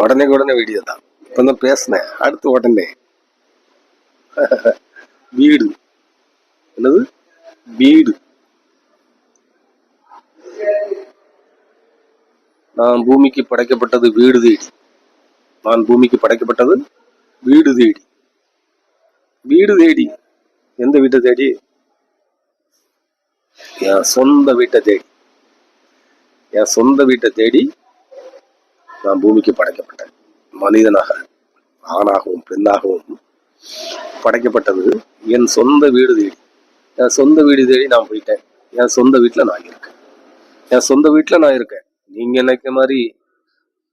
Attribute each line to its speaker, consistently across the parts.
Speaker 1: உடனே உடனே வீடியோ தான். இப்போ தான் பேசினேன். அடுத்து உடனே. வீடு. என்னது? வீடு. நான் பூமிக்கு படைக்கப்பட்டது வீடு தேடி. நான் பூமிக்கு படைக்கப்பட்டது வீடு தேடி. வீடு தேடி. எந்த வீட்டை தேடி? என் சொந்த வீட்டை தேடி. என் சொந்த வீட்டை தேடி நான் பூமிக்கு படைக்கப்பட்டேன். மனிதனாக ஆணாகவும் பெண்ணாகவும் படைக்கப்பட்டது என் சொந்த வீடு தேடி. என் சொந்த வீடு தேடி நான் போயிட்டேன். என் சொந்த வீட்டில் நான் இருக்கேன். என் சொந்த வீட்டில் நான் இருக்கேன். நீங்க நினைக்கிற மாதிரி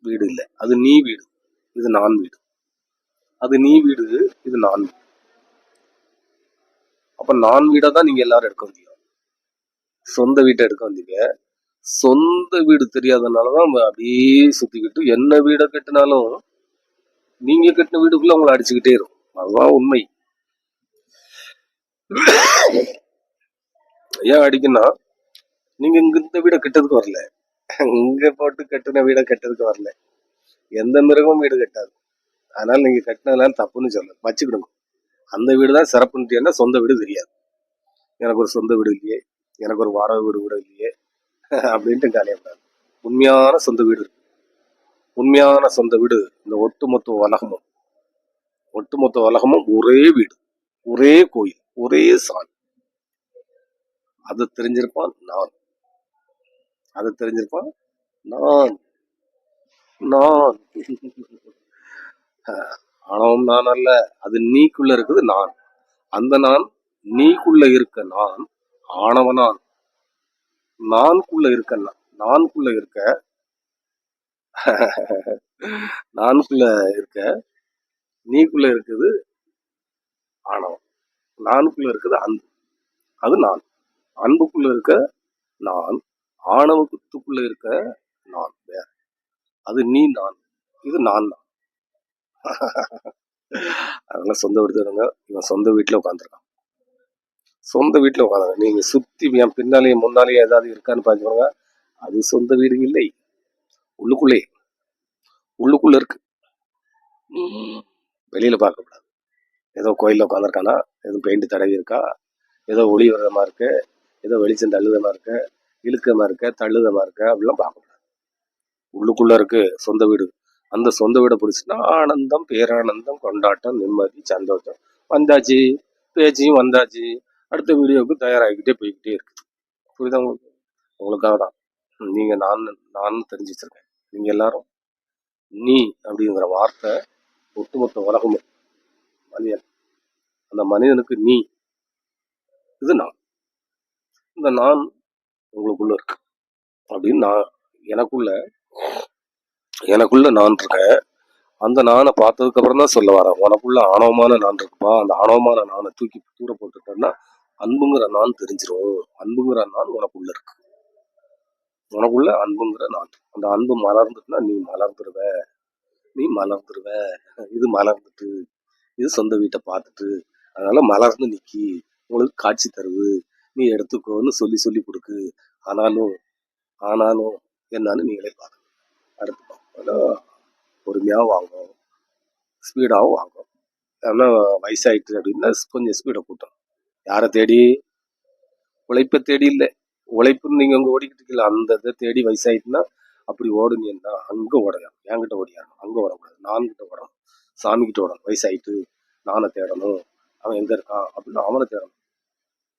Speaker 1: வீடு இல்லை. அது நீ வீடு. இது நான் வீடு. அது நீ வீடு. இது நான் வீடு. அப்போ நான் வீடை தான் நீங்க எல்லாரும் எடுக்க வந்தீங்க. சொந்த வீட்டை எடுக்க வந்தீங்க. சொந்த வீடு தெரியாதனாலதான் நம்ம அப்படியே சுத்திக்கிட்டு என்ன வீடை கட்டினாலும் நீங்க கட்டின வீடுக்குள்ள உங்களை அடிச்சுக்கிட்டே இருக்கும். அதுதான் உண்மை. ஏன் அடிக்குன்னா நீங்க இங்க இந்த வீடை கட்டதுக்கு வரல. இங்க போட்டு கட்டின வீடை கட்டதுக்கு வரல. எந்த மிருகமும் வீடு கட்டாது. அதனால நீங்க கட்டினதுலாம் தப்புன்னு சொல்ல வச்சுக்கிடுங்க. அந்த வீடு தான் சிறப்புன்ட்டு சொந்த வீடு தெரியாது. எனக்கு ஒரு சொந்த வீடு இல்லையே. எனக்கு ஒரு வாடகை வீடு கூட இல்லையே. அப்படின்ட்டு காலியாகக்கூடாது உண்மையான சொந்த வீடு உண்மையான சொந்த வீடு இந்த ஒட்டுமொத்த உலகமும். ஒட்டுமொத்த உலகமும் ஒரே வீடு ஒரே கோயில் ஒரே சாமி. அது தெரிஞ்சிருப்பான் நான். அது தெரிஞ்சிருப்பான் நான். நான். ஆணவம் நான் அல்ல அது நீக்குள்ள இருக்குது நான். அந்த நான் நீக்குள்ள இருக்க நான் ஆணவ நான். நான்குள்ள இருக்க நான் நான்குள்ள இருக்க. நான்குள்ள இருக்க. நீக்குள்ள இருக்குது ஆணவம். நான்குள்ள இருக்குது அன்பு. அது நான். அன்புக்குள்ள இருக்க நான். ஆணவ குத்துக்குள்ள இருக்க நான். வேற. அது நீ நான். இது நான் தான். அதனால சொந்த வீடு தேடுங்க இவன் சொந்த வீட்டில் உட்காந்துருக்கான் சொந்த வீட்டில் உட்காந்துருங்க நீங்க சுத்தி என் பின்னாலேயே முன்னாலேயே ஏதாவது இருக்கான்னு பாருங்க. அது சொந்த வீடு இல்லை. உள்ளுக்குள்ளே. உள்ளுக்குள்ள இருக்கு. ம், வெளியில பார்க்க கூடாது. ஏதோ கோயிலில் உட்காந்துருக்கானா ஏதோ பெயிண்ட் தடவி இருக்கா? ஏதோ ஒளி விரதமா இருக்கு. ஏதோ வெளிச்சம் தள்ளுதமா இருக்கு. இழுக்கமா இருக்க. தள்ளுதமா இருக்க. அப்படிலாம் பார்க்க கூடாது. உள்ளுக்குள்ள இருக்கு சொந்த வீடு. அந்த சொந்த வீடை பிடிச்சின்னா ஆனந்தம் பேரானந்தம் கொண்டாட்டம் நிம்மதி சந்தோஷம். வந்தாச்சு. பேச்சியும் வந்தாச்சு. அடுத்த வீடியோவுக்கு தயாராகிக்கிட்டே போய்கிட்டே இருக்கு. புரியுதா உங்களுக்கு? உங்களுக்காக தான். நீங்கள் நான் நான் தெரிஞ்சு வச்சிருக்கேன் நீங்கள் எல்லாரும் நீ அப்படிங்கிற வார்த்தை ஒட்டுமொத்த உலகமும் மனிதன் அந்த மனிதனுக்கு நீ. இது நான். இந்த நான் உங்களுக்குள்ள இருக்கு. அப்படின்னு நான் எனக்குள்ள எனக்குள்ள நான் இருக்கேன். அந்த நானை பார்த்ததுக்கு அப்புறம் தான் சொல்ல வரேன். உனக்குள்ள ஆணவமான நான் இருக்குப்பா. அந்த ஆணவமான நானை தூக்கி தூர போட்டுட்டேன்னா அன்புங்கிற நான் தெரிஞ்சிரும். அன்புங்கிற நான் உனக்குள்ள இருக்கு. உனக்குள்ள அன்புங்கிற நான். அந்த அன்பு மலர்ந்துட்டுனா நீ மலர்ந்துருவ. நீ மலர்ந்துருவ. இது மலர்ந்துட்டு இது சொந்த வீட்டை பார்த்துட்டு அதனால மலர்ந்து நிக்கி. உங்களுக்கு காட்சி தருவு நீ எடுத்துக்கோன்னு சொல்லி சொல்லி கொடுக்கு. ஆனாலும் ஆனாலும் என்னன்னு நீங்களே பாருங்க. அடுத்து பொறுமையாக வாங்கும் ஸ்பீடாகவும் வாங்கும் ஏன்னா வயசாயிட்டு அப்படின்னா கொஞ்சம் ஸ்பீடை கூட்டும் யாரை தேடி? உழைப்பை தேடி இல்லை. உழைப்புன்னு நீங்கள் அங்கே ஓடிக்கிட்டு இருக்கீங்களா? அந்த இதை தேடி வயசாயிட்டுனா அப்படி ஓடுனீங்கன்னா அங்கே ஓடலாம். என்கிட்ட ஓடியாரணும். அங்கே ஓடக்கூடாது. நான் கிட்ட ஓடணும். சாமி கிட்ட ஓடணும். வயசாயிட்டு நானை தேடணும். அவன் எங்கே இருக்கான்? அப்படின்னு அவனை தேடணும்.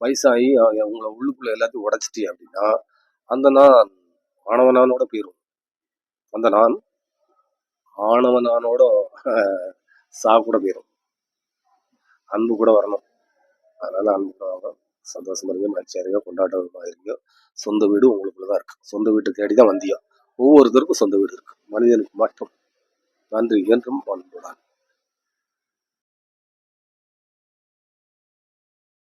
Speaker 1: வயசாகி உங்களை உள்ளுக்குள்ளே எல்லாத்தையும் உடைச்சிட்டி அப்படின்னா அந்த நான் ஆணவனானோட போயிடும் அந்த நான் ஆணவனானோட சா கூட போயிடும் அன்பு கூட வரணும். அதனால அன்பு சந்தோஷமாக வாங்க சந்தோஷமா இருங்க மகிழ்ச்சியா இருங்க இருங்க. சொந்த வீடு உங்களுக்குள்ள தான் இருக்கு. சொந்த வீட்டை தேடி தான் வந்தியோ? ஒவ்வொருத்தருக்கும் சொந்த வீடு இருக்கு. மனிதனுக்கு மட்டும். நன்றி என்றும் வாழ்ந்துடான்